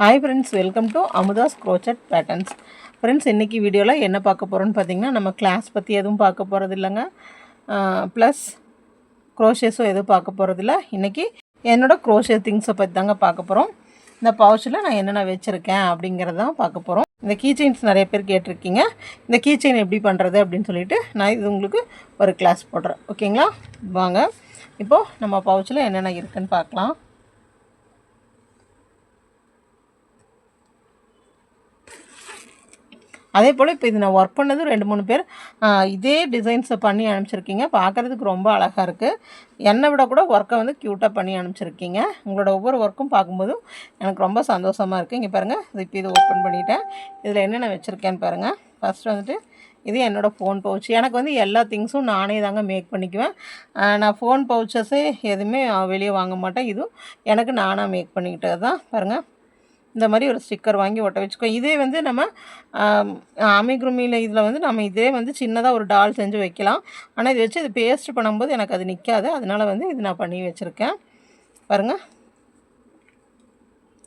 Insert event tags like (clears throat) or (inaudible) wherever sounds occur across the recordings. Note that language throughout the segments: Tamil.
Hi friends welcome to Amudha's crochet patterns friends இன்றைக்கி வீடியோவில் என்ன பார்க்க போகிறோன்னு பார்த்தீங்கன்னா நம்ம கிளாஸ் பற்றி எதுவும் பார்க்க போகிறது இல்லைங்க. ப்ளஸ் க்ரோஷேஸும் எதுவும் பார்க்க போகிறதில்ல இன்றைக்கி என்னோடய க்ரோஷே திங்ஸை பற்றி தாங்க பார்க்க போகிறோம் இந்த பவுச்சில் நான் என்னென்ன வச்சுருக்கேன் அப்படிங்கிறதான் பார்க்க போகிறோம் இந்த கீ செயின்ஸ் நிறைய பேர் கேட்டிருக்கீங்க. இந்த கீ செயின் எப்படி பண்ணுறது அப்படின்னு சொல்லிட்டு நான் இது உங்களுக்கு ஒரு கிளாஸ் போடுறேன். ஓகேங்களா வாங்க. இப்போது நம்ம பவுச்சில் என்னென்ன இருக்குதுன்னு பார்க்கலாம். அதே போல் இப்போ இது நான் ஒர்க் பண்ணது ரெண்டு மூணு பேர் இதே டிசைன்ஸை பண்ணி அனுப்பிச்சிருக்கீங்க. பார்க்குறதுக்கு ரொம்ப அழகாக இருக்குது என்னை விட கூட ஒர்க்கை வந்து க்யூட்டாக பண்ணி அனுப்பிச்சிருக்கீங்க. உங்களோட ஒவ்வொரு ஒர்க்கும் பார்க்கும்போதும் எனக்கு ரொம்ப சந்தோஷமாக இருக்குது இங்கே பாருங்கள் இது இப்போ இது ஓப்பன் பண்ணிட்டேன். இதில் என்னென்ன வச்சுருக்கேன்னு பாருங்கள் ஃபஸ்ட்டு வந்துட்டு இது என்னோடய ஃபோன் பவுச் எனக்கு வந்து எல்லா திங்ஸும் நானே தாங்க மேக் பண்ணிக்குவேன். நான் ஃபோன் பவுச்சஸே எதுவுமே வெளியே வாங்க மாட்டேன். இதுவும் எனக்கு நானாக மேக் பண்ணிக்கிட்டது தான் பாருங்கள் இந்த மாதிரி ஒரு ஸ்டிக்கர் வாங்கி ஒட்ட வச்சுக்கோ. இதே வந்து நம்ம அமிக்ருமியில் இதில் வந்து நம்ம இதே வந்து சின்னதாக ஒரு டால் செஞ்சு வைக்கலாம். ஆனால் இது வச்சு இது பேஸ்ட் பண்ணும்போது எனக்கு அது நிற்காது அதனால் வந்து இது நான் பண்ணி வச்சுருக்கேன். பாருங்கள்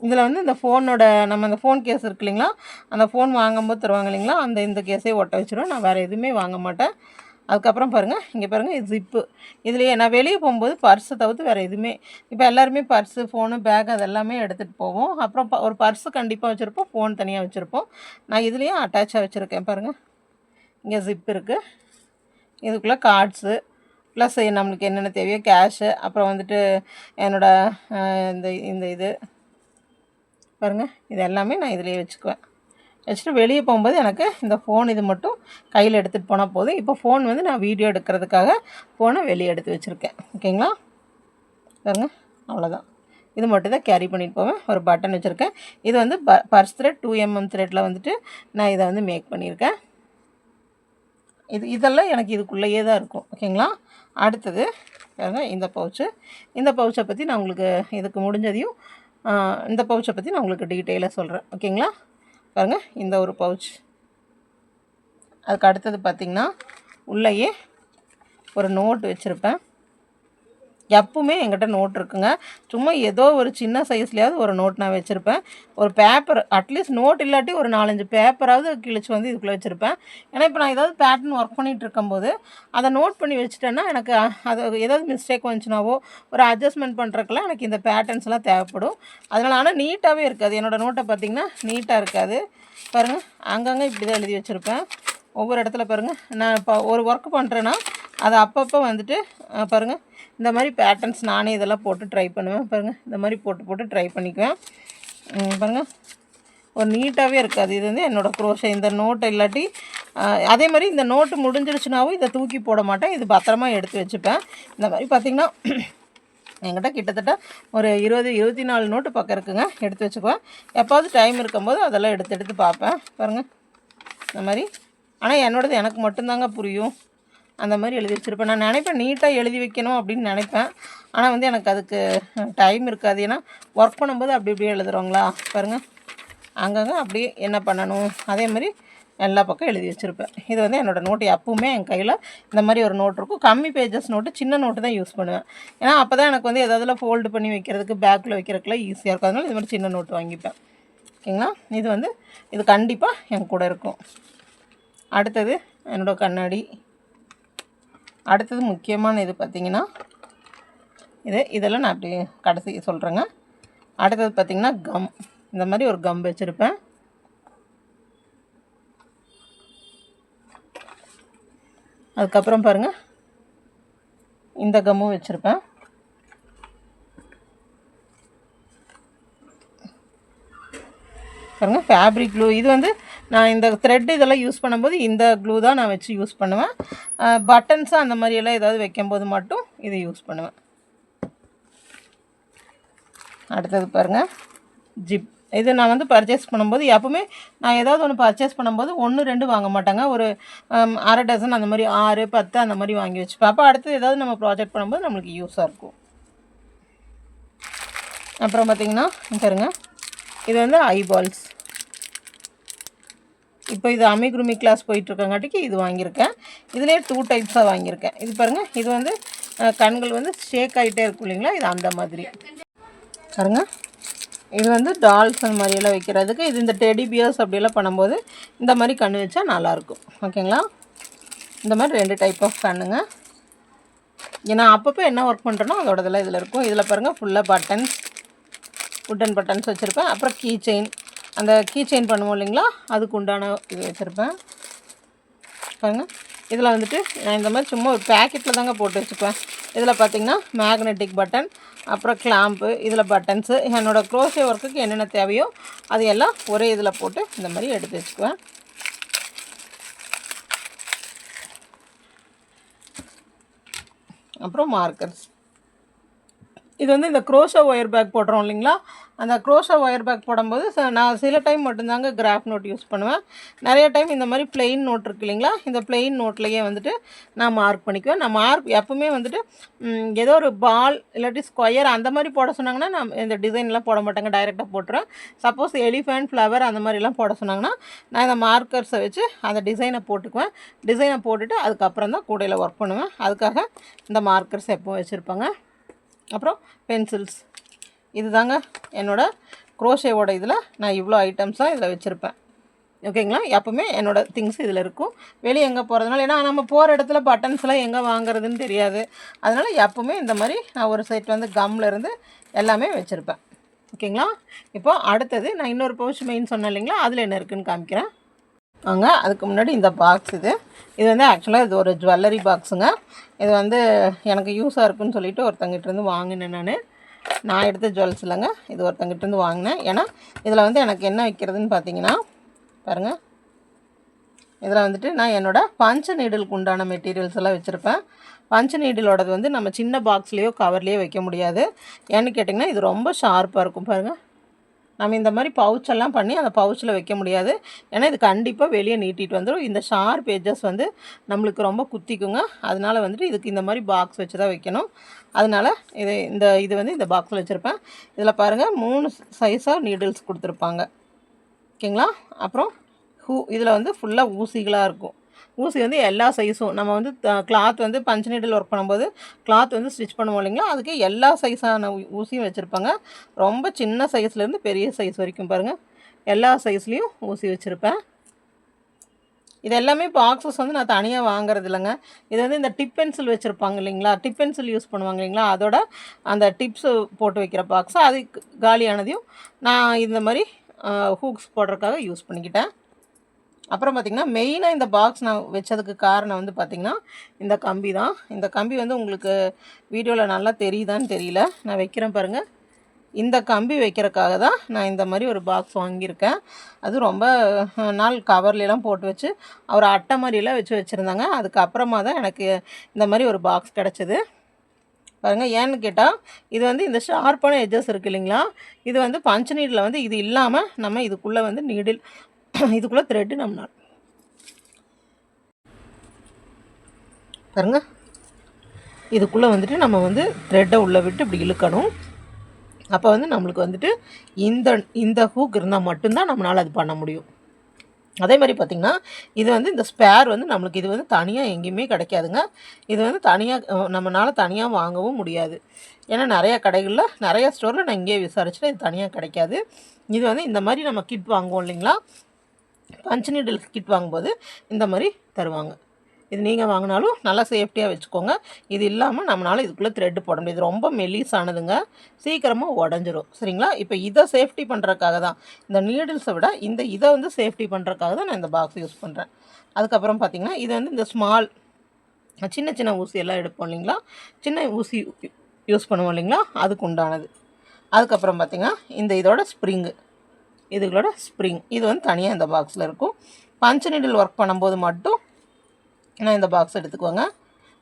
இதில் வந்து இந்த ஃபோனோட நம்ம இந்த ஃபோன் கேஸ் இருக்கு இல்லைங்களா? அந்த ஃபோன் வாங்கும்போது தருவாங்க இல்லைங்களா? அந்த இந்த கேஸே ஒட்ட வச்சுருவேன். நான் வேறு எதுவுமே வாங்க மாட்டேன். அதுக்கப்புறம் பாருங்கள் இங்கே பாருங்கள் இது ஜிப்பு இதுலேயே நான் வெளியே போகும்போது பர்ஸை தவிர்த்து வேறு எதுவுமே இப்போ எல்லாருமே பர்ஸு ஃபோனு பேக் அதெல்லாமே எடுத்துகிட்டு போவோம். அப்புறம் ப- ஒரு பர்ஸு கண்டிப்பாக வச்சுருப்போம் ஃபோன் தனியாக வச்சுருப்போம். நான் இதுலேயும் அட்டாச்சாக வச்சுருக்கேன் பாருங்கள் இங்கே ஜிப் இருக்குது இதுக்குள்ளே கார்ட்ஸு ப்ளஸ் நம்மளுக்கு என்னென்ன தேவையோ கேஷு அப்புறம் வந்துட்டு என்னோடய இந்த இந்த இது. பாருங்கள் இது எல்லாமே நான் இதுலேயே வச்சுக்குவேன். வச்சுட்டு வெளியே போகும்போது எனக்கு இந்த ஃபோன் இது மட்டும் கையில் எடுத்துகிட்டு போனால் போதும். இப்போ ஃபோன் வந்து நான் வீடியோ எடுக்கிறதுக்காக ஃபோனை வெளியே எடுத்து வச்சுருக்கேன். ஓகேங்களா பாருங்க அவ்வளோதான் இது மட்டும் தான் கேரி பண்ணிட்டு போவேன். ஒரு பட்டன் வச்சுருக்கேன். இது வந்து ப பர்ஸ் த்ரெட் டூ எம்எம் த்ரெட்டில் வந்துட்டு நான் இதை வந்து மேக் பண்ணியிருக்கேன். இது இதெல்லாம் எனக்கு இதுக்குள்ளேயே தான் இருக்கும். ஓகேங்களா அடுத்தது பாருங்க இந்த பவுச்சு இந்த பவுச்சை பற்றி நான் உங்களுக்கு இதுக்கு முடிஞ்சதையும் இந்த பவுச்சை பற்றி நான் உங்களுக்கு டீட்டெயிலாக சொல்கிறேன் ஓகேங்களா பாருங்கள் இந்த ஒரு பவுச் அதுக்கு அடுத்தது பார்த்திங்கன்னா உள்ளேயே ஒரு நோட் வச்சுருப்பேன். எப்பவுமே என்கிட்ட நோட் இருக்குங்க. சும்மா ஏதோ ஒரு சின்ன சைஸ்லையாவது ஒரு நோட் நான் வச்சுருப்பேன். ஒரு பேப்பர் அட்லீஸ்ட் நோட் இல்லாட்டி ஒரு நாலஞ்சு பேப்பராவது கிழிச்சு வந்து இதுக்குள்ளே வச்சுருப்பேன். ஏன்னா இப்போ நான் ஏதாவது பேட்டர்ன் ஒர்க் பண்ணிகிட்டு இருக்கும்போது அதை நோட் பண்ணி வச்சுட்டேன்னா எனக்கு அது ஏதாவது மிஸ்டேக் வந்துச்சுனாவோ ஒரு அட்ஜஸ்ட்மெண்ட் பண்ணுறதுக்கெல்லாம் எனக்கு இந்த பேட்டர்ன்ஸ்லாம் தேவைப்படும். அதனால் ஆனால் நீட்டாகவே இருக்காது. என்னோடய நோட்டை பார்த்திங்கன்னா நீட்டாக இருக்காது. பாருங்கள் அங்கங்கே இப்படி தான் எழுதி வச்சுருப்பேன். ஒவ்வொரு இடத்துல பாருங்கள் நான் இப்போ ஒரு ஒர்க் பண்ணுறேன்னா அதை அப்பப்போ வந்துட்டு பாருங்கள் இந்த மாதிரி பேட்டர்ன்ஸ் நானே இதெல்லாம் போட்டு ட்ரை பண்ணுவேன். பாருங்கள் இந்த மாதிரி போட்டு போட்டு ட்ரை பண்ணிக்குவேன். பாருங்கள் ஒரு நீட்டாகவே இருக்காது. இது வந்து என்னோடய குரோஷை இந்த நோட்டை இல்லாட்டி அதே மாதிரி இந்த நோட்டு முடிஞ்சிருச்சுனாவும் இதை தூக்கி போட மாட்டேன். இது பத்திரமா எடுத்து வச்சுப்பேன். இந்த மாதிரி பார்த்திங்கன்னா என்கிட்ட கிட்டத்தட்ட ஒரு இருபது இருபத்தி நாலு நோட்டு பக்கம் இருக்குங்க. எடுத்து வச்சுக்குவேன். எப்போது டைம் இருக்கும்போது அதெல்லாம் எடுத்து எடுத்து பார்ப்பேன். பாருங்கள் இந்த மாதிரி. ஆனால் என்னோடது எனக்கு மட்டும்தாங்க புரியும். அந்த மாதிரி எழுதி வச்சுருப்பேன். நான் நினைப்பேன் நீட்டாக எழுதி வைக்கணும் அப்படின்னு நினைப்பேன். ஆனால் வந்து எனக்கு அதுக்கு டைம் இருக்காது. ஏன்னா ஒர்க் பண்ணும்போது அப்படி இப்படியே எழுதுகிறோங்களா பாருங்கள் அங்கங்கே அப்படியே என்ன பண்ணணும்? அதே மாதிரி எல்லா பக்கம் எழுதி வச்சுருப்பேன். இது வந்து என்னோடய நோட்டு எப்பவுமே என் கையில் இந்த மாதிரி ஒரு நோட் இருக்கும். கம்மி பேஜஸ் நோட்டு சின்ன நோட்டு தான் யூஸ் பண்ணுவேன். ஏன்னா அப்போ தான் எனக்கு வந்து எதாவதுல ஃபோல்டு பண்ணி வைக்கிறதுக்கு பேக்கில் வைக்கிறதுக்குலாம் ஈஸியாக இருக்கும். அதனால இது மாதிரி சின்ன நோட்டு வாங்கிப்பேன். ஓகேங்களா? இது வந்து இது கண்டிப்பாக என் கூட இருக்கும். அடுத்தது என்னோடய கண்ணாடி. அடுத்தது முக்கியமான இது பார்த்திங்கன்னா இது இதெல்லாம் நான் அப்படி கடைசி சொல்கிறேங்க அடுத்தது பார்த்திங்கன்னா கம் இந்த மாதிரி ஒரு கம் வச்சுருப்பேன். அதுக்கப்புறம் பாருங்கள் இந்த கம்மும் வச்சுருப்பேன். பாருங்க ஃபேப்ரிக் க்ளூ இது வந்து நான் இந்த த்ரெட் இதெல்லாம் யூஸ் பண்ணும்போது இந்த க்ளூ தான் நான் வச்சு யூஸ் பண்ணுவேன். பட்டன்ஸாக அந்த மாதிரியெல்லாம் ஏதாவது வைக்கும்போது மட்டும் இதை யூஸ் பண்ணுவேன். அடுத்தது பாருங்கள் ஜிப் இது நான் வந்து பர்ச்சேஸ் பண்ணும்போது எப்போவுமே நான் ஏதாவது ஒன்று பர்ச்சேஸ் பண்ணும்போது ஒன்று ரெண்டு வாங்க மாட்டாங்க. ஒரு அரை டசன் அந்த மாதிரி ஆறு பத்து அந்த மாதிரி வாங்கி வச்சுப்பேன். அப்போ அடுத்து ஏதாவது நம்ம ப்ராஜெக்ட் பண்ணும்போது நம்மளுக்கு யூஸாக இருக்கும். அப்புறம் பார்த்திங்கன்னா பாருங்கள் பாருங்க. இது வந்து ஐபால்ஸ் இப்போ இது அமிக்ருமி கிளாஸ் போயிட்டுருக்கங்காட்டிக்கு இது வாங்கியிருக்கேன். இதிலே டூ டைப்ஸாக வாங்கியிருக்கேன். இது பாருங்கள் இது வந்து கண்கள் வந்து ஷேக் ஆகிட்டே இருக்கும் இல்லைங்களா? இது அந்த மாதிரி. பாருங்க இது வந்து டால்ஸ் அந்த மாதிரியெல்லாம் வைக்கிறதுக்கு இது இந்த டெடி பியர்ஸ் அப்படியெல்லாம் பண்ணும்போது இந்த மாதிரி கண் வச்சா நல்லாயிருக்கும். ஓகேங்களா? இந்த மாதிரி ரெண்டு டைப் ஆஃப் கண்ணுங்க. ஏன்னா அப்பப்போ என்ன ஒர்க் பண்ணுறனோ அதோடதெல்லாம் இதில் இருக்கும். இதில் பாருங்கள் ஃபுல்லாக பட்டன்ஸ் உட்டன் பட்டன்ஸ் வச்சுருப்பேன். அப்புறம் கீ செயின் அந்த கீ செயின் பண்ணுவோம் இல்லைங்களா? அதுக்கு உண்டான இது வச்சுருப்பேன். பாருங்கள் இதில் வந்துட்டு நான் இந்த மாதிரி சும்மா ஒரு பேக்கெட்டில் தாங்க போட்டு வச்சுப்பேன் இதில் பார்த்தீங்கன்னா மேக்னெட்டிக் பட்டன் அப்புறம் கிளாம்பு இதில் பட்டன்ஸு என்னோடய க்ரோஷே ஒர்க்குக்கு என்னென்ன தேவையோ அது எல்லாம் ஒரே இதில் போட்டு இந்த மாதிரி எடுத்து வச்சுக்குவேன். அப்புறம் மார்க்கர்ஸ் இது வந்து இந்த க்ரோஷா ஒயர் பேக் போடுறோம் இல்லைங்களா? அந்த க்ரோஷா ஒயர் பேக் போடும்போது ச- நான் சில டைம் மட்டும்தாங்க கிராஃப் நோட் யூஸ் பண்ணுவேன். நிறைய டைம் இந்த மாதிரி பிளெயின் நோட் இருக்கு இல்லைங்களா? இந்த பிளெயின் நோட்லேயே வந்துட்டு நான் மார்க் பண்ணிக்குவேன். நான் மார்க் எப்பவுமே வந்துட்டு ஏதோ ஒரு பால் இல்லாட்டி ஸ்கொயர் அந்த மாதிரி போட சொன்னாங்கன்னா நான் இந்த டிசைன்லாம் போட மாட்டேங்க. டைரெக்டாக போட்டுருவேன். சப்போஸ் எலிஃபேண்ட் ஃப்ளவர் அந்த மாதிரிலாம் போட சொன்னாங்கன்னா நான் இந்த மார்க்கர்ஸை வச்சு அந்த டிசைனை போட்டுக்குவேன். டிசைனை போட்டுட்டு அதுக்கப்புறம் தான் கூடையில் ஒர்க் பண்ணுவேன். அதுக்காக இந்த மார்க்கர்ஸ் எப்போ வச்சுருப்பாங்க. அப்புறம் பென்சில்ஸ் இது தாங்க என்னோடய க்ரோஷேவோட இதில் நான் இவ்வளோ ஐட்டம்ஸாக இதில் வச்சுருப்பேன். ஓகேங்களா எப்பவுமே என்னோடய திங்ஸ் இதில் இருக்கும். வெளியே எங்கே போகிறதுனால ஏன்னா நம்ம போகிற இடத்துல பட்டன்ஸ்லாம் எங்கே வாங்குறதுன்னு தெரியாது. அதனால் எப்பவுமே இந்த மாதிரி நான் ஒரு சைட் வந்து கம்ல இருந்து எல்லாமே வச்சுருப்பேன். ஓகேங்களா இப்போ அடுத்தது நான் இன்னொரு பவுச் மெயின் சொன்னேன் இல்லைங்களா? அதில் என்ன இருக்குதுன்னு காமிக்கிறேன். வாங்க அதுக்கு முன்னாடி இந்த பாக்ஸ் இது. இது வந்து ஆக்சுவலாக இது ஒரு ஜுவல்லரி பாக்ஸுங்க இது வந்து எனக்கு யூஸாக இருக்குன்னு சொல்லிவிட்டு ஒருத்தங்கிட்டருந்து வாங்கினேன் நான். நான் எடுத்த ஜுவல்ஸ் இல்லைங்க. இது ஒருத்தங்கிட்டருந்து வாங்கினேன். ஏன்னா இதில் வந்து எனக்கு என்ன வைக்கிறதுன்னு பார்த்தீங்கன்னா பாருங்கள் இதில் வந்துட்டு நான் என்னோட பஞ்ச நீடலுக்கு உண்டான மெட்டீரியல்ஸ் எல்லாம் வச்சுருப்பேன். பஞ்ச நீடிலோடது வந்து நம்ம சின்ன பாக்ஸ்லேயோ கவர்லேயோ வைக்க முடியாது. ஏன்னு கேட்டிங்கன்னா இது ரொம்ப ஷார்ப்பாக இருக்கும் பாருங்கள் நம்ம இந்த மாதிரி பவுச்செல்லாம் பண்ணி அந்த பவுச்சில் வைக்க முடியாது. ஏன்னா இது கண்டிப்பாக வெளியே நீட்டிட்டு வந்துடும் இந்த ஷார்ப் எட்ஜஸ் வந்து நம்மளுக்கு ரொம்ப குத்திக்குங்க. அதனால் வந்துட்டு இதுக்கு இந்த மாதிரி பாக்ஸ் வச்சு தான் வைக்கணும். அதனால இது இந்த இது வந்து இந்த பாக்ஸில் வச்சுருப்பேன். இதில் பாருங்கள் மூணு சைஸாக நீடில்ஸ் கொடுத்துருப்பாங்க. ஓகேங்களா? அப்புறம் ஹூ இதில் வந்து ஃபுல்லாக ஊசிகளாக இருக்கும். ஊசி வந்து எல்லா சைஸும் நம்ம வந்து கிளாத் வந்து பஞ்ச நீடில் ஒர்க் பண்ணும்போது கிளாத் வந்து ஸ்டிச் பண்ணுவோம் இல்லைங்களா? அதுக்கு எல்லா சைஸான ஊசியும் வச்சுருப்பாங்க. ரொம்ப சின்ன சைஸ்லேருந்து பெரிய சைஸ் வரைக்கும் பாருங்கள் எல்லா சைஸ்லேயும் ஊசி வச்சுருப்பேன். இது எல்லாமே பாக்ஸஸ் வந்து நான் தனியாக வாங்குறது இல்லைங்க. இது வந்து இந்த டிப் பென்சில் வச்சுருப்பாங்க இல்லைங்களா? டிப் பென்சில் யூஸ் பண்ணுவாங்க இல்லைங்களா? அதோட அந்த டிப்ஸு போட்டு வைக்கிற பாக்ஸு அது காலியானதையும் நான் இந்த மாதிரி ஹூக்ஸ் போடுறதுக்காக யூஸ் பண்ணிக்கிட்டேன். அப்புறம் பார்த்திங்கன்னா மெயினாக இந்த பாக்ஸ் நான் வச்சதுக்கு காரணம் வந்து பார்த்திங்கன்னா இந்த கம்பி தான். இந்த கம்பி வந்து உங்களுக்கு வீடியோவில் நல்லா தெரியுதான்னு தெரியல. நான் வைக்கிறேன் பாருங்கள் இந்த கம்பி வைக்கிறதுக்காக தான் நான் இந்த மாதிரி ஒரு பாக்ஸ் வாங்கியிருக்கேன். அது ரொம்ப நாள் கவர்லாம் போட்டு வச்சு ஒரு அட்டை மாதிரிலாம் வச்சு வச்சுருந்தாங்க. அதுக்கப்புறமா தான் எனக்கு இந்த மாதிரி ஒரு பாக்ஸ் கிடச்சிது. பாருங்கள் ஏன்னு கேட்டால் இது வந்து இந்த ஷார்ப்பான எஜஸ் இருக்குது இல்லைங்களா? இது வந்து பஞ்ச நீடில் வந்து இது இல்லாமல் நம்ம இதுக்குள்ளே வந்து நீடில் (clears throat) இதுக்குள்ளே த்ரெட்டு நம்ம பாருங்க. இதுக்குள்ளே வந்துட்டு நம்ம வந்து த்ரெட்டை உள்ளே விட்டு இப்படி இழுக்கணும். அப்போ வந்து நம்மளுக்கு வந்துட்டு இந்த இந்த ஹூக் இருந்தால் மட்டும்தான் நம்மளால் அது பண்ண முடியும். அதே மாதிரி பார்த்திங்கன்னா இது வந்து இந்த ஸ்பேர் வந்து நம்மளுக்கு இது வந்து தனியாக எங்கேயுமே கிடைக்காதுங்க. இது வந்து தனியாக நம்மளால் தனியாக வாங்கவும் முடியாது. ஏன்னா நிறையா கடைகளில் நிறையா ஸ்டோரில் நான் இங்கேயே விசாரிச்சுட்டு இது தனியாக கிடைக்காது. இது வந்து இந்த மாதிரி நம்ம கிட் வாங்குவோம் இல்லைங்களா? பஞ்ச் நீடில் கிட் வாங்கும்போது இந்த மாதிரி தருவாங்க. இது நீங்கள் வாங்கினாலும் நல்லா சேஃப்டியாக வச்சுக்கோங்க. இது இல்லாமல் நம்மளால் இதுக்குள்ளே த்ரெட் போட முடியாது. இது ரொம்ப மெலிசானதுங்க சீக்கிரமாக உடஞ்சிரும். சரிங்களா? இப்போ இதை சேஃப்டி பண்ணுறக்காக தான். இந்த நீடில்ஸை விட இந்த இதை வந்து சேஃப்டி பண்ணுறதுக்காக தான் நான் இந்த பாக்ஸ் யூஸ் பண்ணுறேன் அதுக்கப்புறம் பார்த்திங்கன்னா இது வந்து இந்த ஸ்மால் சின்ன சின்ன ஊசி எல்லாம் எடுப்போம் இல்லைங்களா? சின்ன ஊசி யூஸ் பண்ணுவோம் இல்லைங்களா? அதுக்கு உண்டானது. அதுக்கப்புறம் பார்த்திங்கன்னா இந்த இதோட ஸ்ப்ரிங்கு இதுகளோட ஸ்ப்ரிங் இது வந்து தனியாக இந்த பாக்ஸில் இருக்கும். பஞ்ச நீடில் ஒர்க் பண்ணும்போது மட்டும் நான் இந்த பாக்ஸ் எடுத்துக்குவேங்க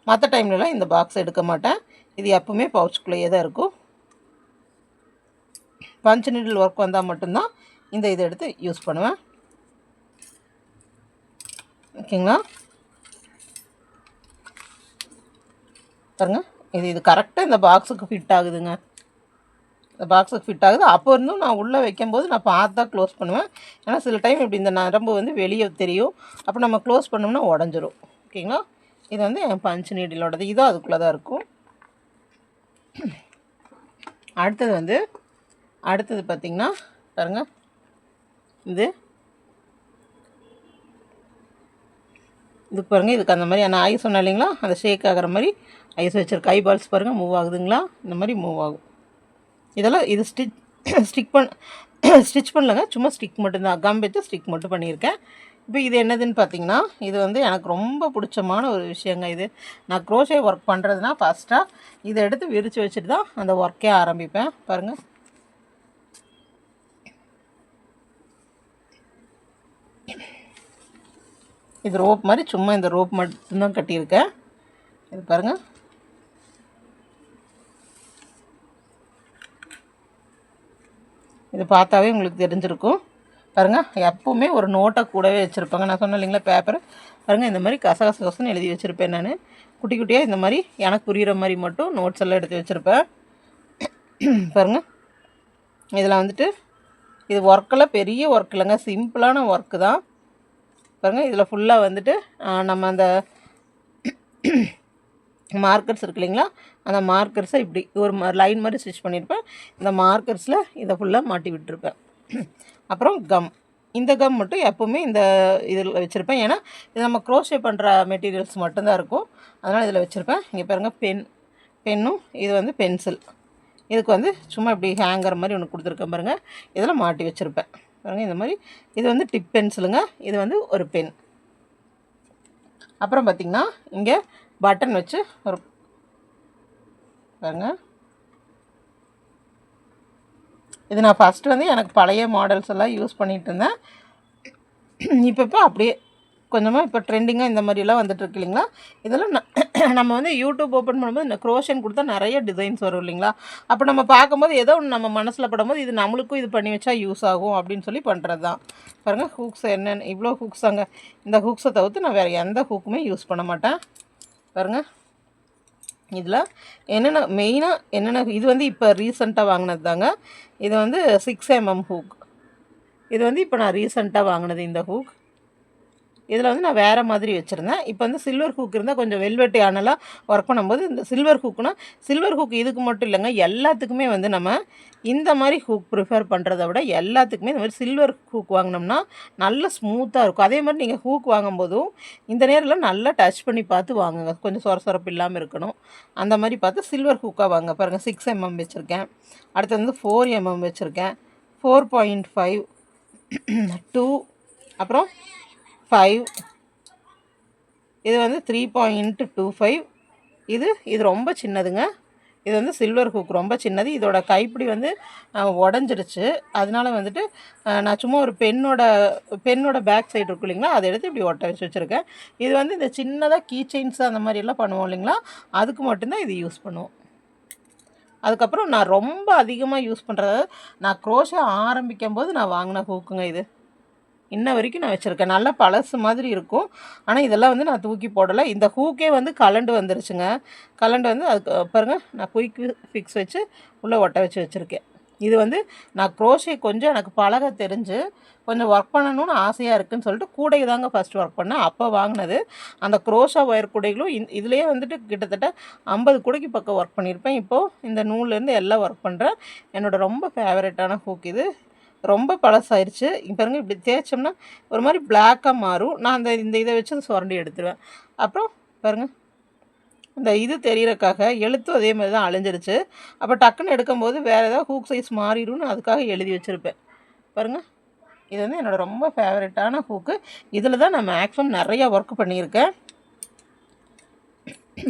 மற்ற டைம்லலாம் இந்த பாக்ஸ் எடுக்க மாட்டேன். இது எப்பவுமே பவுச்சுக்குள்ளேயே தான் இருக்கும். பஞ்சு நீடில் ஒர்க் வந்தால் மட்டும்தான் இந்த இதை எடுத்து யூஸ் பண்ணுவேன். ஓகேங்களா? பாருங்க. இது இது கரெக்டாக இந்த பாக்ஸுக்கு ஃபிட் ஆகுதுங்க. இந்த பாக்ஸுக்கு ஃபிட் ஆகுது. அப்போ இருந்தும் நான் உள்ளே வைக்கும்போது நான் பார்த்து தான் க்ளோஸ் பண்ணுவேன். ஏன்னா சில டைம் இப்படி இந்த நரம்பு வந்து வெளியே தெரியும். அப்போ நம்ம க்ளோஸ் பண்ணோம்னா உடஞ்சிரும். ஓகேங்களா? இது வந்து என் பஞ்சு நீடிலோடது இதுவும் அதுக்குள்ளே தான் இருக்கும். அடுத்தது வந்து அடுத்தது பார்த்திங்கன்னா பாருங்க. இது. இது பாருங்கள் இதுக்கு அந்த மாதிரி நான் ஐஸ் சொன்னேன் இல்லைங்களா? அந்த ஷேக் ஆகிற மாதிரி ஐஸ் வச்சுருக்க. ஐ பால்ஸ் பாருங்கள் மூவ் ஆகுதுங்களா? இந்த மாதிரி மூவ் ஆகும். இதெல்லாம் இது ஸ்டிச் (clears throat) ஸ்டிக் பண் (clears throat) ஸ்டிச் பண்ணலங்க. சும்மா ஸ்டிக் மட்டும்தான் கம் வச்சு ஸ்டிக் மட்டும் பண்ணியிருக்கேன். இப்போ இது என்னதுன்னு பார்த்தீங்கன்னா இது வந்து எனக்கு ரொம்ப பிடிச்சமான ஒரு விஷயங்க இது. நான் க்ரோஷே ஒர்க் பண்ணுறதுனா ஃபஸ்ட்டாக இதை எடுத்து விரித்து வச்சுட்டு தான் அந்த ஒர்க்கே ஆரம்பிப்பேன். பாருங்கள் இது ரோப் மாதிரி சும்மா இந்த ரோப் மட்டும்தான் கட்டியிருக்கேன். இது பாருங்கள் இது பார்த்தாவே உங்களுக்கு தெரிஞ்சிருக்கும். பாருங்கள் எப்போவுமே ஒரு நோட்டை கூடவே வச்சுருப்பாங்க. நான் சொன்னேன் இல்லைங்களா பேப்பர் பாருங்கள் இந்த மாதிரி கசகச கசன்னு எழுதி வச்சுருப்பேன் நான். குட்டி குட்டியாக இந்த மாதிரி எனக்கு புரிகிற மாதிரி மட்டும் நோட்ஸ் எல்லாம் எடுத்து வச்சுருப்பேன். பாருங்கள் இதில் வந்துட்டு இது ஒர்க்கெல்லாம் பெரிய ஒர்க் இல்லைங்க. சிம்பிளான ஒர்க்கு தான். பாருங்கள் இதில் ஃபுல்லாக வந்துட்டு நம்ம அந்த மார்க்கெட்ஸ் இருக்கு இல்லைங்களா அந்த மார்க்கர்ஸை இப்படி ஒரு லைன் மாதிரி ஸ்டிச் பண்ணியிருப்பேன். இந்த மார்க்கர்ஸில் இதை ஃபுல்லாக மாட்டி விட்டுருப்பேன். அப்புறம் கம் இந்த கம் மட்டும் எப்போவுமே இந்த இதில் வச்சுருப்பேன். ஏன்னா இது நம்ம க்ரோஷே பண்ணுற மெட்டீரியல்ஸ் மட்டும்தான் இருக்கும். அதனால் இதில் வச்சுருப்பேன். இங்கே பாருங்கள் பென் பென்னும் இது வந்து பென்சில் இதுக்கு வந்து சும்மா இப்படி ஹேங்கர் மாதிரி ஒன்று கொடுத்துருக்கேன் பாருங்கள் இதில் மாட்டி வச்சுருப்பேன். பாருங்கள் இந்த மாதிரி. இது வந்து டிப் பென்சிலுங்க இது வந்து ஒரு பென் அப்புறம் பார்த்திங்கன்னா இங்கே பட்டன் வச்சு ஒரு பாருங்க. இது நான் ஃபஸ்ட்டு வந்து எனக்கு பழைய மாடல்ஸ் எல்லாம் யூஸ் பண்ணிகிட்டு இருந்தேன். இப்போ இப்போ அப்படியே கொஞ்சமாக இப்போ ட்ரெண்டிங்காக இந்த மாதிரிலாம் வந்துட்டுருக்கு இல்லைங்களா? இதெல்லாம் நம்ம வந்து யூடியூப் ஓப்பன் பண்ணும்போது இந்த க்ரோஷன் கொடுத்தா நிறைய டிசைன்ஸ் வரும் இல்லைங்களா? அப்போ நம்ம பார்க்கும்போது ஏதோ ஒன்று நம்ம மனசில் படும்போது இது நம்மளுக்கும் இது பண்ணி வச்சா யூஸ் ஆகும் அப்படின்னு சொல்லி பண்ணுறது தான் பாருங்கள் ஹூக்ஸ் என்னென்ன இவ்வளோ ஹூக்ஸ் அங்கே இந்த ஹூக்ஸை தவிர்த்து நான் வேறு எந்த ஹூக்குமே யூஸ் பண்ண மாட்டேன். பாருங்கள் இதில் என்னென்ன மெயினாக என்னென்ன இது வந்து இப்போ ரீசெண்டாக வாங்கினது தாங்க இது வந்து சிக்ஸ் எம்எம் ஹூக் இது வந்து இப்போ நான் ரீசெண்டாக வாங்கினது இந்த ஹூக் இதில் வந்து நான் வேறு மாதிரி வச்சுருந்தேன். இப்போ வந்து சில்வர் ஹூக் இருந்தால் கொஞ்சம் வெல்வெட்டி ஆனலாம் ஒர்க் பண்ணும்போது இந்த சில்வர் ஹூக்குனா சில்வர் ஹூக் இதுக்கு மட்டும் இல்லைங்க எல்லாத்துக்குமே வந்து நம்ம இந்த மாதிரி ஹூக் ப்ரிஃபர் பண்ணுறத விட எல்லாத்துக்குமே இந்த மாதிரி சில்வர் ஹூக் வாங்கினோம்னா நல்ல ஸ்மூத்தாக இருக்கும். அதே மாதிரி நீங்கள் ஹூக் வாங்கும்போதும் இந்த நேரில் நல்லா டச் பண்ணி பார்த்து வாங்குங்க. கொஞ்சம் சொர சொரப்பு இல்லாமல் இருக்கணும். அந்த மாதிரி பார்த்து சில்வர் ஹூக்காக வாங்க. பாருங்கள் சிக்ஸ் எம்எம் வச்சுருக்கேன். அடுத்து வந்து ஃபோர் எம்எம் வச்சுருக்கேன். ஃபோர் பாயிண்ட் ஃபைவ் டூ அப்புறம் ஃபைவ் இது வந்து த்ரீ பாயிண்ட் டூ ஃபைவ் இது இது ரொம்ப சின்னதுங்க. இது வந்து சில்வர் ஹூக் ரொம்ப சின்னது. இதோட கைப்பிடி வந்து உடஞ்சிருச்சு அதனால வந்துட்டு நான் சும்மா ஒரு பெண்ணோட பெண்ணோட பேக் சைடு இருக்கும் இல்லைங்களா? அதை எடுத்து இப்படி ஒட்ட வச்சு வச்சுருக்கேன். இது வந்து இந்த சின்னதாக கீ செயின்ஸ் அந்த மாதிரியெல்லாம் பண்ணுவோம் இல்லைங்களா? அதுக்கு மட்டும்தான் இது யூஸ் பண்ணுவோம். அதுக்கப்புறம் நான் ரொம்ப அதிகமாக யூஸ் பண்ணுறது நான் க்ரோஷை ஆரம்பிக்கும் போது நான் வாங்கின ஹூக்குங்க இது. இன்ன வரைக்கும் நான் வச்சுருக்கேன். நல்லா பழசு மாதிரி இருக்கும். ஆனால் இதெல்லாம் வந்து நான் தூக்கி போடலை. இந்த ஹூக்கே வந்து கலண்டு வந்துருச்சுங்க. கலண்டு வந்து அதுக்கு பாருங்கள் நான் குயிக் ஃபிக்ஸ் வச்சு உள்ளே ஒட்ட வச்சு வச்சுருக்கேன். இது வந்து நான் க்ரோஷே கொஞ்சம் எனக்கு பழக தெரிஞ்சு கொஞ்சம் ஒர்க் பண்ணணும்னு ஆசையாக இருக்குதுன்னு சொல்லிட்டு கூடை தாங்க ஃபஸ்ட் ஒர்க் பண்ணேன். அப்போ வாங்கினது. அந்த க்ரோஷா ஒயர் கூடைகளும் இந் இதுலேயே வந்துட்டு கிட்டத்தட்ட ஐம்பது கூடைக்கு பக்கம் ஒர்க் பண்ணியிருப்பேன். இப்போது இந்த நூல்லேருந்து எல்லாம் ஒர்க் பண்ணுறேன் என்னோடய ரொம்ப ஃபேவரட்டான ஹூக் இது. ரொம்ப பழசாயிருச்சு. பாருங்க இப்படி தேய்ச்சோம்னா ஒரு மாதிரி பிளாக்காக மாறும். நான் அந்த இந்த இதை வச்சு அந்த சுரண்டி எடுத்துருவேன். அப்புறம் பாருங்கள் இந்த இது தெரியறக்காக எழுத்தும் அதே மாதிரி தான் அழிஞ்சிருச்சு. அப்போ டக்குன்னு எடுக்கும்போது வேறு ஏதாவது ஹூக் சைஸ் மாறிடும்னு அதுக்காக எழுதி வச்சுருப்பேன். பாருங்கள் இது வந்து என்னோடய ரொம்ப ஃபேவரட்டான ஹூக்கு இதில் தான் நான் மேக்ஸிமம் நிறையா ஒர்க் பண்ணியிருக்கேன்.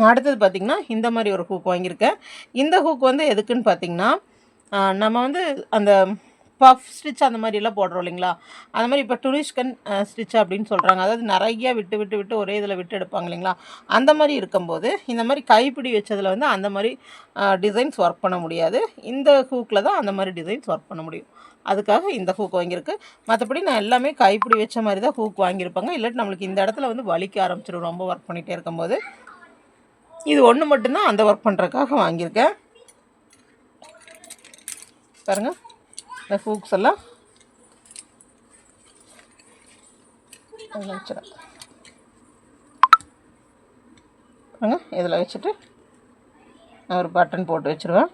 அடுத்தது பார்த்திங்கன்னா இந்த மாதிரி ஒரு ஹூக் வாங்கியிருக்கேன். இந்த ஹூக் வந்து எதுக்குன்னு பார்த்திங்கன்னா நம்ம வந்து அந்த பஃப் ஸ்டிச் அந்த மாதிரிலாம் போடுறோம் இல்லைங்களா? அந்த மாதிரி இப்போ டுனிஷ்கன் ஸ்டிச் அப்படின்னு சொல்கிறாங்க அதாவது நிறைய விட்டு விட்டு விட்டு ஒரே இதில் விட்டு எடுப்பாங்க இல்லைங்களா? அந்த மாதிரி இருக்கும்போது இந்த மாதிரி கைப்பிடி வச்சதில் வந்து அந்த மாதிரி டிசைன்ஸ் ஒர்க் பண்ண முடியாது. இந்த ஹூக்கில் தான் அந்த மாதிரி டிசைன்ஸ் ஒர்க் பண்ண முடியும். அதுக்காக இந்த ஹூக் வாங்கியிருக்கு. மற்றபடி நான் எல்லாமே கைப்பிடி வச்ச மாதிரி தான் ஹூக் வாங்கியிருப்பாங்க. இல்லாட்டி நம்மளுக்கு இந்த இடத்துல வந்து வலிக்க ஆரம்பிச்சிடும். ரொம்ப ஒர்க் பண்ணிகிட்டே இருக்கும்போது. இது ஒன்று மட்டும்தான் அந்த ஒர்க் பண்ணுறதுக்காக வாங்கியிருக்கேன். பாருங்கள் இந்த ஃபூக்ஸ் எல்லாம் வச்சிடறேன் இதில் வச்சுட்டு நான் ஒரு பட்டன் போட்டு வச்சுருவேன்.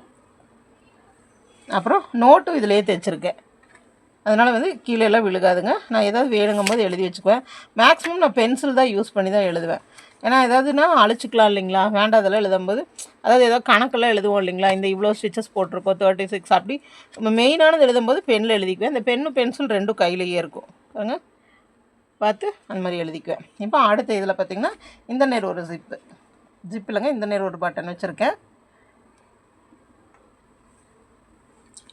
அப்புறம் நோட்டும் இதிலே தைச்சிருக்கேன் அதனால் வந்து கீழே எல்லாம் விழுகாதுங்க. நான் ஏதாவது வேணுங்கும் போது எழுதி வச்சுக்குவேன். மேக்ஸிமம் நான் பென்சில் தான் யூஸ் பண்ணி தான் எழுதுவேன். ஏன்னா ஏதாவதுனா அழிச்சிக்கலாம் இல்லைங்களா? வேண்டாதெல்லாம் எழுதும்போது. அதாவது ஏதோ கணக்கெல்லாம் எழுதுவோம் இல்லைங்களா? இந்த இவ்வளோ ஸ்டிச்சஸ் போட்டிருக்கோம் தேர்ட்டி சிக்ஸ் அப்படி. நம்ம மெயினானது எழுதும்போது பெண்ணில் எழுதிக்குவேன். இந்த பென்னு பென்சில் ரெண்டும் கையிலேயே இருக்கும். பாருங்க. பார்த்து அந்த மாதிரி எழுதிக்குவேன். இப்போ அடுத்த இதில் பார்த்திங்கன்னா இந்த நேர் ஒரு ஜிப்பு ஜிப் இல்லைங்க இந்த நேர் ஒரு பட்டன் வச்சுருக்கேன்.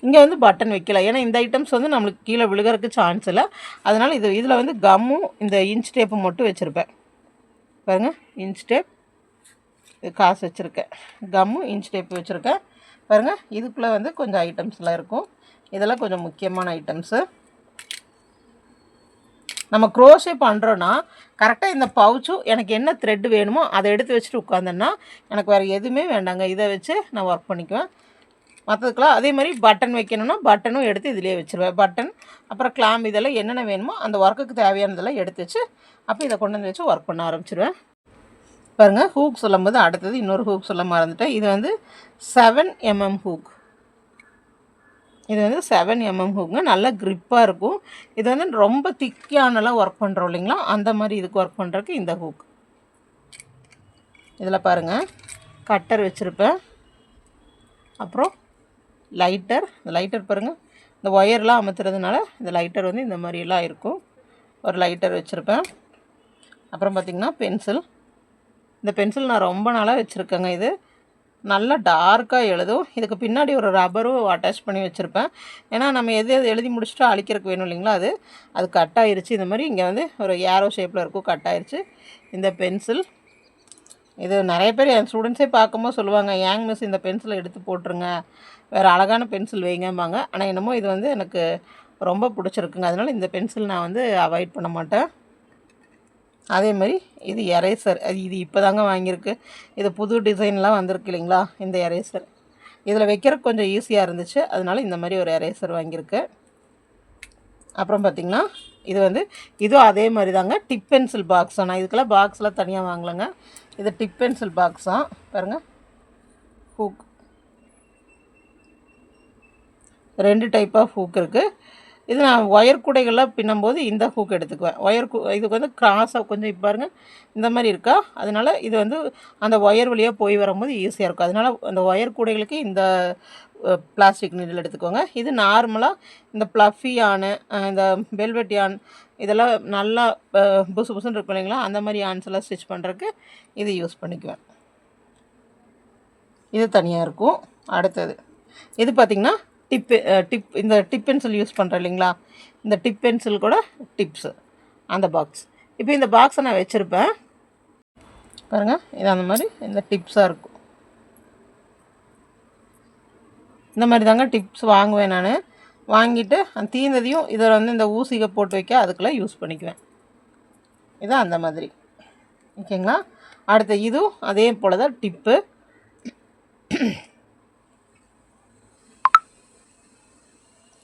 இங்கே வந்து பட்டன் வைக்கல. ஏன்னா இந்த ஐட்டம்ஸ் வந்து நம்மளுக்கு கீழே விழுகிறதுக்கு சான்ஸ் இல்லை. அதனால் இது இதில் வந்து கம்மும் இந்த இன்ச் டேப்பு மட்டும் வச்சுருப்பேன். பாருங்க இன்ச் டேப் காசு வச்சுருக்கேன். கம்மும் இன்ஸ்டேப் வச்சுருக்கேன். பாருங்கள் இதுக்குள்ளே வந்து கொஞ்சம் ஐட்டம்ஸ்லாம் இருக்கும். இதெல்லாம் கொஞ்சம் முக்கியமான ஐட்டம்ஸு நம்ம க்ரோஷே பண்ணுறோன்னா கரெக்டாக இந்த பவுச்சும் எனக்கு என்ன த்ரெட் வேணுமோ அதை எடுத்து வச்சுட்டு உட்காந்தேன்னா எனக்கு வேறு எதுவுமே வேண்டாங்க. இதை வச்சு நான் ஒர்க் பண்ணிக்குவேன். மற்றதுக்கெல்லாம் அதே மாதிரி பட்டன் வைக்கணும்னா பட்டனும் எடுத்து இதிலே வச்சுருவேன். பட்டன் அப்புறம் கிளாம் இதெல்லாம் என்னென்ன வேணுமோ அந்த ஒர்க்குக்கு தேவையானதெல்லாம் எடுத்து வச்சு அப்போ இதை கொண்டு வந்து வச்சு ஒர்க் பண்ண ஆரம்பிச்சிருவேன். பாருங்கள் ஹூக் சொல்லும்போது அடுத்தது இன்னொரு ஹூக் சொல்ல மறந்துட்டேன். இது வந்து செவன் எம்எம் ஹூக் இது வந்து செவன் எம்எம் ஹூக்குங்க நல்லா க்ரிப்பாக இருக்கும். இது வந்து ரொம்ப திக்கானலாம் ஒர்க் பண்ணுறோம் இல்லைங்களா? அந்த மாதிரி இதுக்கு ஒர்க் பண்ணுறதுக்கு இந்த ஹூக் இதில் பாருங்கள் கட்டர் வச்சுருப்பேன். அப்புறம் லைட்டர் இந்த லைட்டர் பாருங்கள் இந்த ஒயர்லாம் அமுத்துறதுனால இந்த லைட்டர் வந்து இந்த மாதிரிலாம் இருக்கும். ஒரு லைட்டர் வச்சுருப்பேன். அப்புறம் பார்த்திங்கன்னா பென்சில் இந்த பென்சில் நான் ரொம்ப நாளாக வச்சுருக்கேங்க இது. நல்லா டார்க்காக எழுதும். இதுக்கு பின்னாடி ஒரு ரப்பரும் அட்டாச் பண்ணி வச்சுருப்பேன். ஏன்னா நம்ம எது எது எழுதி முடிச்சுட்டு அழிக்கிறதுக்கு வேணும் இல்லைங்களா அது? அது கட் ஆயிருச்சு. இந்த மாதிரி இங்கே வந்து ஒரு ஏரோ ஷேப்பில் இருக்கும். கட் ஆயிடுச்சு இந்த பென்சில் இது நிறைய பேர் என் ஸ்டூடெண்ட்ஸே பார்க்கும்போது சொல்லுவாங்க ஏங் மிஸ் இந்த பென்சிலை எடுத்து போட்டுருங்க. வேறு அழகான பென்சில் வைங்கம்பாங்க. ஆனால் என்னமோ இது வந்து எனக்கு ரொம்ப பிடிச்சிருக்குங்க. அதனால் இந்த பென்சில் நான் வந்து அவாய்ட் பண்ண மாட்டேன். அதே மாதிரி இது எரேசர். அது இது இப்போ தாங்க வாங்கியிருக்கு. இது புது டிசைன்லாம் வந்திருக்கு இல்லைங்களா? இந்த எரேசர். இதில் வைக்கிறதுக்கு கொஞ்சம் ஈஸியாக இருந்துச்சு. அதனால இந்த மாதிரி ஒரு எரேசர் வாங்கியிருக்கு. அப்புறம் பார்த்திங்கன்னா இது வந்து இதுவும் அதே மாதிரி தாங்க டிப் பென்சில் பாக்ஸ். நான் இதுக்கெல்லாம் பாக்ஸ்லாம் தனியாக வாங்கலைங்க. இது டிப் பென்சில் பாக்ஸ் தான். பாருங்கள் ஹூக். ரெண்டு டைப் ஆஃப் ஹூக் இருக்குது இது நான் ஒயர் கூடைகள்லாம் பின்னும்போது இந்த ஹூக் எடுத்துக்குவேன். ஒயர் கூ இதுக்கு வந்து கிராஸாக கொஞ்சம் இப்போ பாருங்கள் இந்த மாதிரி இருக்கா? அதனால் இது வந்து அந்த ஒயர் வழியாக போய் வரும்போது ஈஸியாக இருக்கும். அதனால் அந்த ஒயர் கூடைகளுக்கு இந்த பிளாஸ்டிக் நீடில் எடுத்துக்கோங்க. இது நார்மலாக இந்த ப்ளஃபி இந்த வெல்வெட் யான் இதெல்லாம் நல்லா புசு புசுன்னு இருக்கும் இல்லைங்களா? அந்த மாதிரி யான்ஸ் எல்லாம் ஸ்டிச் பண்ணுறதுக்கு இது யூஸ் பண்ணிக்குவேன். இது தனியாக இருக்கும். அடுத்தது இது பார்த்திங்கன்னா டிப்பு டிப் uh, இந்த டிப் பென்சில் யூஸ் பண்ணுறேன் இல்லைங்களா? இந்த டிப் பென்சில் கூட டிப்ஸு அந்த பாக்ஸ் இப்போ இந்த பாக்ஸை நான் வச்சுருப்பேன். பாருங்கள் இது அந்த மாதிரி இந்த டிப்ஸாக இருக்கும். இந்த மாதிரி தாங்க டிப்ஸ் வாங்குவேன் நான். வாங்கிட்டு அந்த தீந்ததையும் இதில் வந்து இந்த ஊசிகை போட்டு வைக்க அதுக்கெல்லாம் யூஸ் பண்ணிக்குவேன். இதான் அந்த மாதிரி. ஓகேங்களா? அடுத்த இதுவும் அதே போல் தான் டிப்பு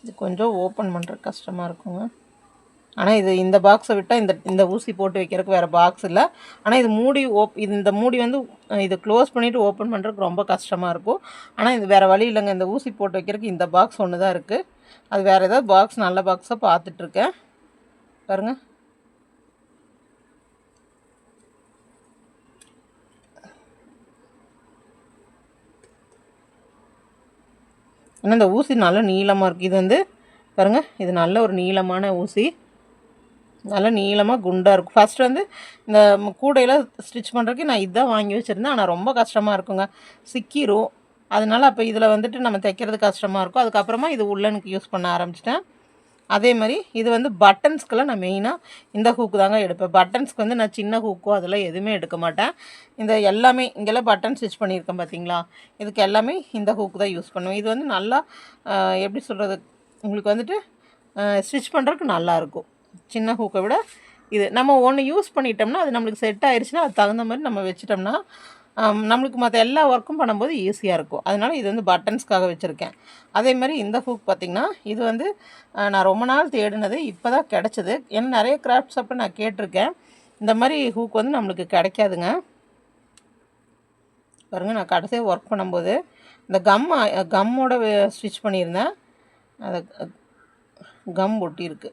இது கொஞ்சம் ஓப்பன் பண்ணுற கஷ்டமாக இருக்குங்க. ஆனால் இது இந்த பாக்ஸை விட்டால் இந்த இந்த ஊசி போட்டு வைக்கிறதுக்கு வேறு பாக்ஸ் இல்லை. ஆனால் இது மூடி ஓப் இது இந்த மூடி வந்து இதை இது க்ளோஸ் பண்ணிவிட்டு ஓப்பன் பண்ணுறதுக்கு ரொம்ப கஷ்டமாக இருக்கும். ஆனால் இது வேறு வழி இல்லைங்க. இந்த ஊசி போட்டு வைக்கிறதுக்கு இந்த பாக்ஸ் ஒன்று தான் இருக்குது அது வேறு ஏதாவது பாக்ஸ் நல்ல பாக்ஸாக பார்த்துட்ருக்கேன் பாருங்கள் ஆனால் இந்த ஊசி நல்ல நீளமாக இருக்குது இது வந்து பாருங்கள் இது நல்ல ஒரு நீளமான ஊசி. நல்ல நீளமாக குண்டாக இருக்கும். ஃபஸ்ட்டு வந்து இந்த கூடையில் கூடையெல்லாம் ஸ்டிச் பண்ணுறதுக்கு நான் இதான் வாங்கி வச்சுருந்தேன். ஆனால் ரொம்ப கஷ்டமாக இருக்குங்க. சிக்கிரும். அதனால் அப்போ இதில் வந்துட்டு நம்ம தைக்கிறது கஷ்டமாக இருக்கும். அதுக்கப்புறமா இது உள்ளனுக்கு யூஸ் பண்ண ஆரம்பிச்சிட்டேன். அதே மாதிரி இது வந்து பட்டன்ஸ்க்கெல்லாம் நான் மெயினாக இந்த ஹூக்கு தாங்க எடுப்பேன். பட்டன்ஸ்க்கு வந்து நான் சின்ன ஹூக்கோ அதெல்லாம் எதுவுமே எடுக்க மாட்டேன். இந்த எல்லாமே இங்கெல்லாம் பட்டன் ஸ்டிச் பண்ணியிருக்கேன் பார்த்தீங்களா இதுக்கு எல்லாமே இந்த ஹூக்கு தான் யூஸ் பண்ணுவேன். இது வந்து நல்லா எப்படி சொல்கிறது உங்களுக்கு வந்துட்டு ஸ்டிச் பண்ணுறதுக்கு நல்லாயிருக்கும் சின்ன ஹூக்கை விட இது நம்ம ஒன்று யூஸ் பண்ணிட்டோம்னா அது நம்மளுக்கு செட் ஆயிடுச்சுன்னா அது தகுந்த மாதிரி நம்ம வச்சிட்டோம்னா நம்மளுக்கு மற்ற எல்லா ஒர்க்கும் பண்ணும்போது ஈஸியாக இருக்கும். அதனால் இது வந்து பட்டன்ஸ்க்காக வச்சுருக்கேன். அதே மாதிரி இந்த ஹூக் பார்த்திங்கன்னா இது வந்து நான் ரொம்ப நாள் தேடினது இப்போ தான் கிடச்சிது. ஏன்னா நிறைய கிராஃப்ட் அப்போ நான் கேட்டிருக்கேன். இந்த மாதிரி ஹூக் வந்து நம்மளுக்கு கிடைக்காதுங்க. பாருங்கள் நான் கடைசியாக ஒர்க் பண்ணும்போது இந்த கம் கம்மோட ஸ்டிச் பண்ணியிருந்தேன். அதை கம் ஒட்டியிருக்கு.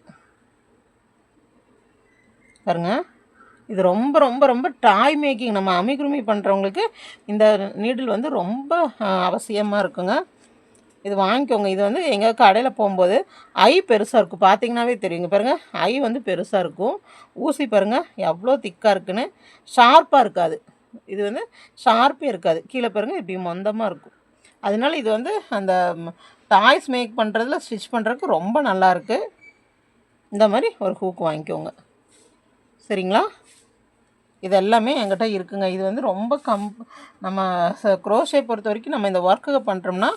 பாருங்கள் இது ரொம்ப ரொம்ப ரொம்ப டாய் மேக்கிங். நம்ம அமிகுருமி பண்ணுறவங்களுக்கு இந்த நீடில் வந்து ரொம்ப அவசியமாக இருக்குங்க. இது வாங்கிக்கோங்க. இது வந்து எங்கள் கடையில் போகும்போது ஐ பெருசாக இருக்கும். பார்த்தீங்கன்னாவே தெரியுங்க. பாருங்கள் ஐ வந்து பெருசாக இருக்கும். ஊசி பாருங்கள் எவ்வளோ திக்காக இருக்குன்னு. ஷார்ப்பாக இருக்காது. இது வந்து ஷார்ப்பே இருக்காது. கீழே பாருங்கள் இப்படி மொந்தமாக இருக்கும். அதனால இது வந்து அந்த டாய்ஸ் மேக் பண்ணுறதுல ஸ்டிச் பண்ணுறதுக்கு ரொம்ப நல்லாயிருக்கு இந்த மாதிரி ஒரு ஹூக் வாங்கிக்கோங்க. சரிங்களா? இது எல்லாமே என்கிட்ட இருக்குங்க. இது வந்து ரொம்ப கம் நம்ம குரோஷை பொறுத்த வரைக்கும் நம்ம இந்த ஒர்க்கு பண்ணுறோம்னா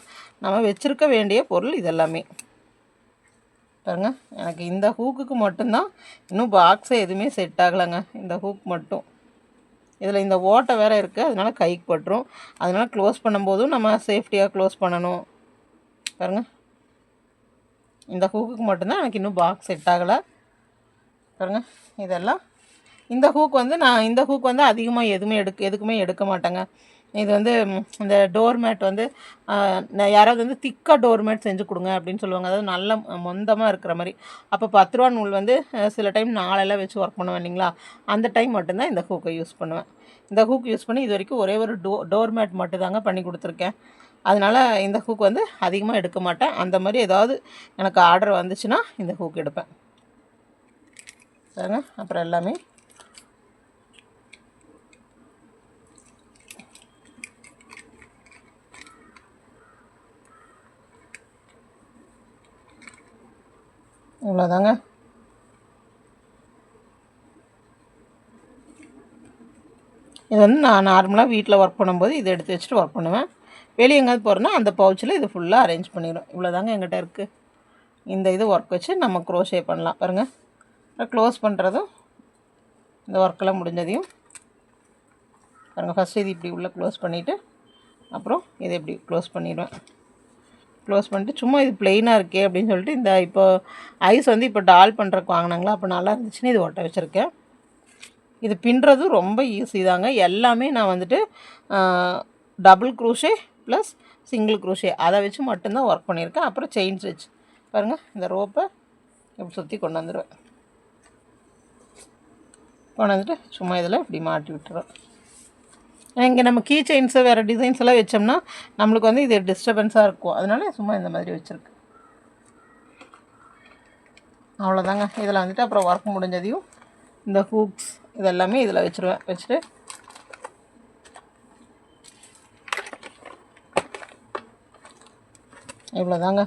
நம்ம வச்சுருக்க வேண்டிய பொருள் இது எல்லாமே பாருங்க எனக்கு இந்த ஹூக்குக்கு மட்டும்தான் இன்னும் பாக்ஸே எதுவுமே செட் ஆகலைங்க. இந்த ஹூக் மட்டும். இதில் இந்த ஓட்டை வேறு இருக்குது அதனால் கைக்கு பட்டுரும். அதனால் க்ளோஸ் பண்ணும்போதும் நம்ம சேஃப்டியாக க்ளோஸ் பண்ணணும். பாருங்கள் இந்த ஹூக்குக்கு மட்டும்தான் எனக்கு இன்னும் பாக்ஸ் செட் ஆகலை. பாருங்கள் இதெல்லாம் இந்த ஹூக் வந்து நான் இந்த ஹூக் வந்து அதிகமாக எதுவுமே எடுக்க எதுக்குமே எடுக்க மாட்டேங்க. இது வந்து இந்த டோர் மேட் வந்து நான் யாராவது வந்து திக்காக டோர் மேட் செஞ்சு கொடுங்க அப்படின்னு சொல்லுவாங்க. அதாவது நல்ல மொந்தமாக இருக்கிற மாதிரி. அப்போ பத்து ரூபா நூல் வந்து சில டைம் நாளெல்லாம் வச்சு ஒர்க் பண்ணுவேன் இல்லைங்களா? அந்த டைம் மட்டும்தான் இந்த ஹூக்கை யூஸ் பண்ணுவேன். இந்த ஹூக் யூஸ் பண்ணி இது வரைக்கும் ஒரே ஒரு டோ டோர் மேட் பண்ணி கொடுத்துருக்கேன். அதனால் இந்த ஹூக் வந்து அதிகமாக எடுக்க மாட்டேன். அந்த மாதிரி ஏதாவது எனக்கு ஆர்டர் வந்துச்சுன்னா இந்த ஹூக் எடுப்பேன். சரிங்க? அப்புறம் எல்லாமே இவ்வளோதாங்க இது வந்து நான் நார்மலாக வீட்டில் ஒர்க் பண்ணும்போது இதை எடுத்து வச்சுட்டு ஒர்க் பண்ணுவேன். வெளியே எங்கேயாவது போகிறேன்னா அந்த பவுச்சில் இது ஃபுல்லாக அரேஞ்ச் பண்ணிடும் இவ்வளோதாங்க எங்கிட்ட இருக்குது இந்த இது ஒர்க் வச்சு நம்ம க்ரோஷே பண்ணலாம். பாருங்கள் க்ளோஸ் பண்ணுறதும் இந்த ஒர்க்கெல்லாம் முடிஞ்சதையும் பாருங்கள் ஃபஸ்ட்டு இது இப்படி உள்ளே க்ளோஸ் பண்ணிவிட்டு அப்புறம் இதை இப்படி க்ளோஸ் பண்ணிடுவேன். க்ளோஸ் பண்ணிட்டு சும்மா இது பிளெயினாக இருக்கே அப்படின்னு சொல்லிட்டு இந்த இப்போ ஐஸ் வந்து இப்போ டால் பண்ணுறக்கு வாங்கினாங்களா அப்போ நல்லா இருந்துச்சுன்னு இது ஒட்ட வச்சுருக்கேன். இது பின்னுறதும் ரொம்ப ஈஸி தாங்க. எல்லாமே நான் வந்துட்டு double crochet plus single crochet அதை வச்சு மட்டும்தான் ஒர்க் பண்ணியிருக்கேன். அப்புறம் செயின் ஸ்டிச் பாருங்கள் இந்த ரோப்பை இப்படி சுற்றி கொண்டு வந்துடுவேன் கொண்டு வந்துட்டு சும்மா இதில் இப்படி மாட்டி விட்டுருவேன். இங்கே நம்ம கீ செயின்ஸு வேறு டிசைன்ஸ் எல்லாம் வச்சோம்னா நம்மளுக்கு வந்து இது டிஸ்டர்பன்ஸாக இருக்கும். அதனால சும்மா இந்த மாதிரி வச்சுருக்கு. அவ்வளோதாங்க இதில் வந்துட்டு அப்புறம் ஒர்க் முடிஞ்சதையும் இந்த ஹூக்ஸ் இதெல்லாமே இதில் வச்சுருவேன் வச்சுட்டு. இவ்வளோதாங்க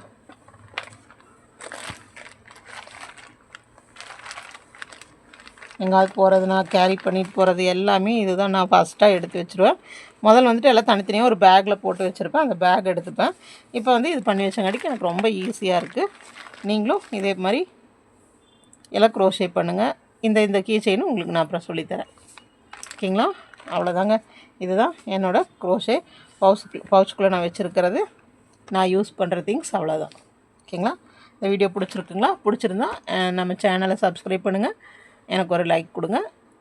எங்காவது போகிறதுனா கேரி பண்ணிட்டு போகிறது எல்லாமே இதுதான். நான் ஃபஸ்ட்டாக எடுத்து வச்சுருவேன். முதல்ல வந்துட்டு எல்லாம் தனித்தனியாக ஒரு பேக்கில் போட்டு வச்சுருப்பேன். அந்த பேக் எடுத்துப்பேன். இப்போ வந்து இது பண்ணி வச்சங்காட்டிக்கு எனக்கு ரொம்ப ஈஸியாக இருக்குது நீங்களும் இதே மாதிரி எல்லாம் க்ரோஷே பண்ணுங்கள் இந்த இந்த கீ செயினும் உங்களுக்கு நான் அப்புறம் சொல்லித்தரேன் ஓகேங்களா? அவ்வளோதாங்க இதுதான் என்னோடய க்ரோஷே பவுச்சுக்கு பவுச்சுக்குள்ளே நான் வச்சுருக்கிறது. நான் யூஸ் பண்ணுற திங்ஸ் அவ்வளோதான் ஓகேங்களா? இந்த வீடியோ பிடிச்சிருக்குங்களா? பிடிச்சிருந்தா நம்ம சேனலை சப்ஸ்கிரைப் பண்ணுங்கள் எனக்கு ஒரு லைக் கொடுங்க.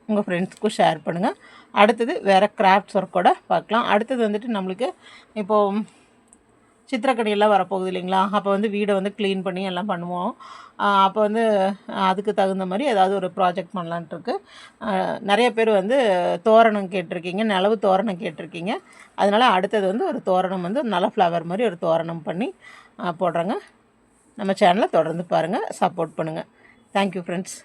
உங்கள் ஃப்ரெண்ட்ஸ்க்கும் ஷேர் பண்ணுங்கள் அடுத்தது வேறு கிராஃப்ட்ஸ் ஒர்க்கோட பார்க்கலாம். அடுத்தது வந்துட்டு நம்மளுக்கு இப்போது சித்திரக்கணியெல்லாம் வரப்போகுது இல்லைங்களா? அப்போ வந்து வீடை வந்து க்ளீன் பண்ணி எல்லாம் பண்ணுவோம். அப்போ வந்து அதுக்கு தகுந்த மாதிரி ஏதாவது ஒரு ப்ராஜெக்ட் பண்ணலான்ட்டுருக்கு நிறைய பேர் வந்து தோரணம் கேட்டிருக்கீங்க நிலவு தோரணம் கேட்டிருக்கீங்க. அதனால் அடுத்தது வந்து ஒரு தோரணம் வந்து நல்ல ஃப்ளவர் மாதிரி ஒரு தோரணம் பண்ணி போடுறேங்க. நம்ம சேனலை தொடர்ந்து பாருங்கள் சப்போர்ட் பண்ணுங்கள் தேங்க்யூ ஃப்ரெண்ட்ஸ்